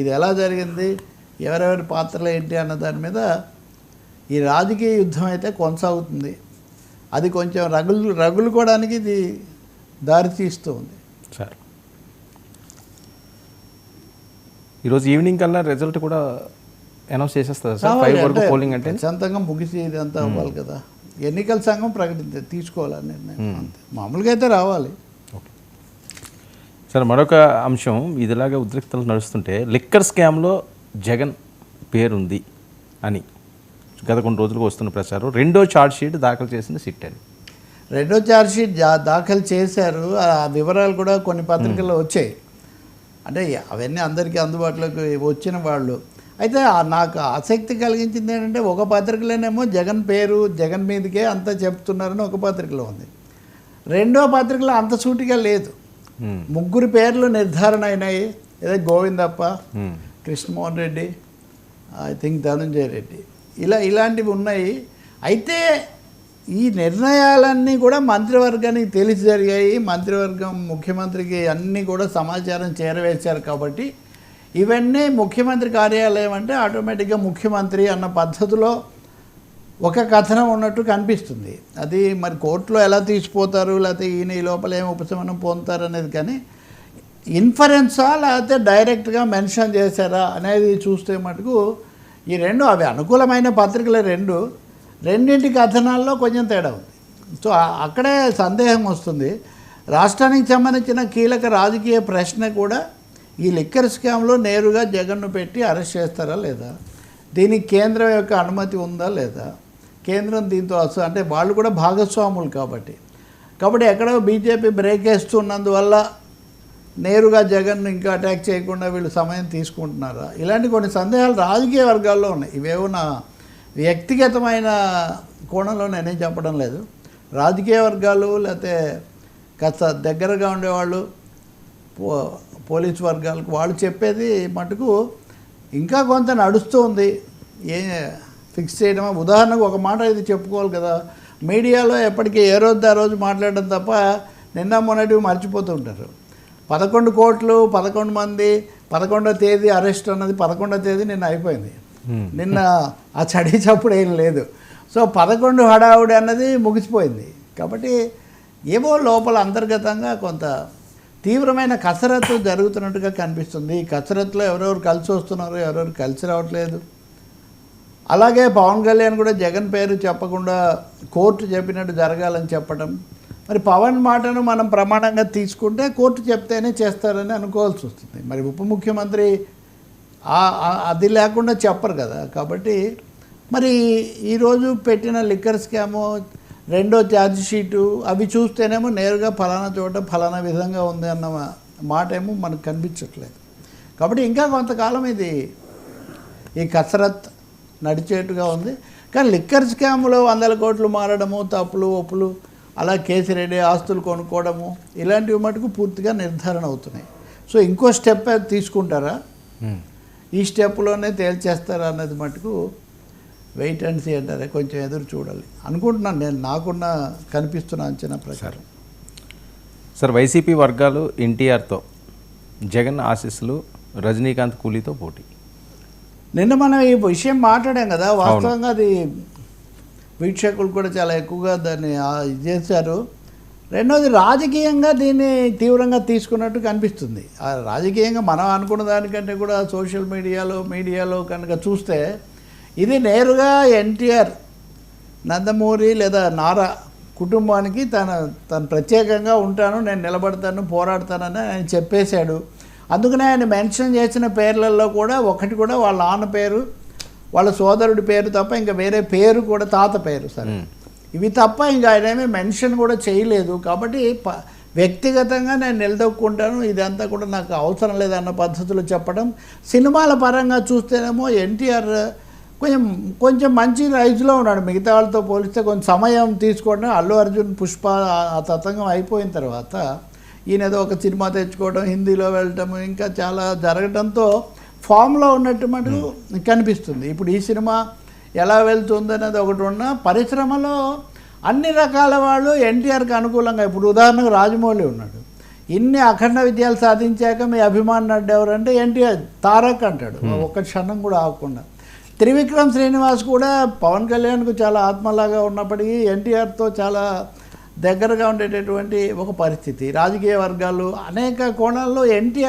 ఇది ఎలా జరిగింది? ఎవరెవరి పాత్రలు ఏంటి అన్న దాని మీద ఈ రాజకీయ యుద్ధం అయితే కొనసాగుతుంది. అది కొంచెం రగులు రగులుకోవడానికి ఇది దారి తీస్తూ ఉంది. సార్. ఈరోజు ఈవినింగ్ కల్లా రిజల్ట్ కూడా అనౌన్స్ చేసేస్తారు సార్. ఫైవ్ వరకు పోలింగ్ అంటే? ప్రశాంతంగా ముగిసి ఇదంతా అవ్వాలి కదా. ఎన్నికల సంఘం ప్రకటించే తీసుకోవాలని నిర్ణయం అంతే. మామూలుగా అయితే రావాలి. సార్ మరొక అంశం ఇదిలాగా ఉద్రిక్తలు నడుస్తుంటే లిక్కర్ స్కామ్లో జగన్ పేరుంది అని. గత కొన్ని రోజులుగా వస్తున్న ప్రచారం రెండో ఛార్జ్ షీట్ దాఖలు చేసింది సిట్ అని రెండో ఛార్జ్షీట్ జా- దాఖలు చేశారు. ఆ వివరాలు కూడా కొన్ని పత్రికల్లో వచ్చాయి. అంటే అవన్నీ అందరికీ అందుబాటులోకి వచ్చిన వాళ్ళు. అయితే నాకు ఆసక్తి కలిగించింది ఏంటంటే ఒక పత్రికలోనేమో జగన్ పేరు జగన్ మీదకే అంతా చెప్తున్నారని ఒక పత్రికలో ఉంది. రెండో పత్రికలో అంత సూటిగా లేదు. ముగ్గురు పేర్లు నిర్ధారణ అయినాయి. ఏదో గోవిందప్ప మ్మ్. Krishnamohan Reddy I think Dhananjaya Reddy. ఇలా ఇలాంటివి ఉన్నాయి. అయితే ఈ నిర్ణయాలన్నీ కూడా మంత్రివర్గానికి తెలిసి జరిగాయి. మంత్రివర్గం ముఖ్యమంత్రికి అన్నీ కూడా సమాచారం చేరవేశారు కాబట్టి ఇవన్నీ ముఖ్యమంత్రి కార్యాలయం అంటే ఆటోమేటిక్గా ముఖ్యమంత్రి అన్న పద్ధతిలో ఒక కథనం ఉన్నట్టు కనిపిస్తుంది. అది మరి కోర్టులో ఎలా తీసిపోతారు? లేకపోతే ఈయన ఈ లోపల ఏం ఉపశమనం పొందుతారు అనేది కానీ ఇన్ఫరెన్సా లేకపోతే డైరెక్ట్గా మెన్షన్ చేశారా అనేది చూస్తే మటుకు ఈ రెండు అవి అనుకూలమైన పత్రికలు రెండు. రెండింటి కథనాల్లో కొంచెం తేడా ఉంది. సో అక్కడే సందేహం వస్తుంది. రాష్ట్రానికి సంబంధించిన కీలక రాజకీయ ప్రశ్న కూడా ఈ లిక్కర్ స్కామ్లో నేరుగా జగన్ను పెట్టి అరెస్ట్ చేస్తారా లేదా? దీనికి కేంద్రం యొక్క అనుమతి ఉందా లేదా? కేంద్రం దీంతో అసలు అంటే వాళ్ళు కూడా భాగస్వాములు కాబట్టి. కాబట్టి ఎక్కడో బీజేపీ బ్రేక్ వేస్తున్నందువల్ల నేరుగా జగన్ ఇంకా అటాక్ చేయకుండా వీళ్ళు సమయం తీసుకుంటున్నారా? ఇలాంటి కొన్ని సందేహాలు రాజకీయ వర్గాల్లో ఉన్నాయి. ఇవేవో నా వ్యక్తిగతమైన కోణంలో నేనేం చెప్పడం లేదు. రాజకీయ వర్గాలు లేకపోతే కాస్త దగ్గరగా ఉండేవాళ్ళు పో పోలీస్ వర్గాలకు వాళ్ళు చెప్పేది మటుకు ఇంకా కొంత నడుస్తూ ఉంది. ఏ ఫిక్స్ చేయడమా? ఉదాహరణకు ఒక మాట ఇది చెప్పుకోవాలి కదా. మీడియాలో ఎప్పటికీ ఏ రోజు ఆ రోజు మాట్లాడడం తప్ప నిన్న మొన్నటివి మర్చిపోతూ ఉంటారు. పదకొండు కోట్లు పదకొండు మంది పదకొండో తేదీ అరెస్ట్ అన్నది పదకొండో తేదీ నిన్న అయిపోయింది. నిన్న ఆ చడి చప్పుడు ఏం లేదు. సో పదకొండు హడావుడి అన్నది ముగిసిపోయింది. కాబట్టి ఏవో లోపల అంతర్గతంగా కొంత తీవ్రమైన కసరత్తు జరుగుతున్నట్టుగా కనిపిస్తుంది. ఈ కసరత్తులో ఎవరెవరు కలిసి వస్తున్నారు ఎవరెవరు కలిసి రావట్లేదు. అలాగే పవన్ కళ్యాణ్ కూడా జగన్ పేరు చెప్పకుండా కోర్టు చెప్పినట్టు జరగాలని చెప్పడం. మరి పవన్ మాటను మనం ప్రమాణంగా తీసుకుంటే కోర్టు చెప్తేనే చేస్తారని అనుకోవాల్సి వస్తుంది. మరి ఉప ముఖ్యమంత్రి అది లేకుండా చెప్పరు కదా. కాబట్టి మరి ఈరోజు పెట్టిన లిక్కర్ స్కాము రెండో ఛార్జ్ షీటు అవి చూస్తేనేమో నేరుగా ఫలానా చోట ఫలానా విధంగా ఉంది అన్న మాట ఏమో మనకు కనిపించట్లేదు. కాబట్టి ఇంకా కొంతకాలం ఇది ఈ కసరత్ నడిచేట్టుగా ఉంది. కానీ లిక్కర్ స్కామ్లో వందల కోట్లు మారడము తప్పులు ఒప్పులు అలా కేసిరెడ్డి ఆస్తులు కొనుక్కోవడము ఇలాంటివి మటుకు పూర్తిగా నిర్ధారణ అవుతున్నాయి. సో ఇంకో స్టెప్ తీసుకుంటారా. ఈ స్టెప్లోనే తేల్చేస్తారా అన్నది మటుకు వెయిట్ అండ్ సీ అంటారే కొంచెం ఎదురు చూడాలి. అనుకుంటున్నాను నేను నాకున్న కనిపిస్తున్న అంచనా ప్రకారం. సార్ వైసీపీ వర్గాలు ఎన్టీఆర్తో జగన్ ఆశీస్సులు రజనీకాంత్ కూలీతో పోటీ. నిన్న మనం ఈ విషయం మాట్లాడాం కదా వాస్తవంగా అది వీక్షకులు కూడా చాలా ఎక్కువగా దాన్ని చేశారు. రెండోది రాజకీయంగా దీన్ని తీవ్రంగా తీసుకున్నట్టు కనిపిస్తుంది. ఆ రాజకీయంగా మనం అనుకున్న దానికంటే కూడా సోషల్ మీడియాలో మీడియాలో కనుక చూస్తే ఇది నేరుగా ఎన్టీఆర్ నందమూరి లేదా నారా కుటుంబానికి తన తను ప్రత్యేకంగా ఉంటాను నేను నిలబడతాను పోరాడతానని ఆయన చెప్పేశాడు. అందుకనే ఆయన మెన్షన్ చేసిన పేర్లలో కూడా ఒకటి కూడా వాళ్ళ నాన్న పేరు వాళ్ళ సోదరుడి పేరు తప్ప ఇంకా వేరే పేరు కూడా తాత పేరు సరే. ఇవి తప్ప ఇంకా ఆయన ఏమీ మెన్షన్ కూడా చేయలేదు. కాబట్టి వ్యక్తిగతంగా నేను నిలదొక్కుంటాను. ఇదంతా కూడా నాకు అవసరం లేదన్న పద్ధతిలో చెప్పడం. సినిమాల పరంగా చూస్తేనేమో ఎన్టీఆర్ కొంచెం కొంచెం మంచి రైజ్లో ఉన్నాడు. మిగతా వాళ్ళతో పోలిస్తే కొంచెం సమయం తీసుకోవడం. అల్లు అర్జున్ పుష్ప ఆ తతంగం అయిపోయిన తర్వాత ఈయన ఏదో ఒక సినిమా తెచ్చుకోవడం హిందీలో వెళ్ళటం ఇంకా చాలా జరగడంతో ఫామ్లో ఉన్నట్టు మటుకు కనిపిస్తుంది. ఇప్పుడు ఈ సినిమా ఎలా వెళ్తుంది అనేది ఒకటి ఉన్న పరిశ్రమలో అన్ని రకాల వాళ్ళు ఎన్టీఆర్కి అనుకూలంగా ఇప్పుడు ఉదాహరణకు రాజమౌళి ఉన్నాడు. ఇన్ని అఖండ విజయాలు సాధించాక మీ అభిమాన్ నడ్డు ఎవరంటే ఎన్టీఆర్ తారక్ అంటాడు. ఒక్క క్షణం కూడా ఆగకుండా. త్రివిక్రమ్ శ్రీనివాస్ కూడా పవన్ కళ్యాణ్కు చాలా ఆత్మలాగా ఉన్నప్పటికీ ఎన్టీఆర్తో చాలా దగ్గరగా ఉండేటటువంటి ఒక పరిస్థితి. రాజకీయ వర్గాలు అనేక కోణాల్లో ఎన్టీఆర్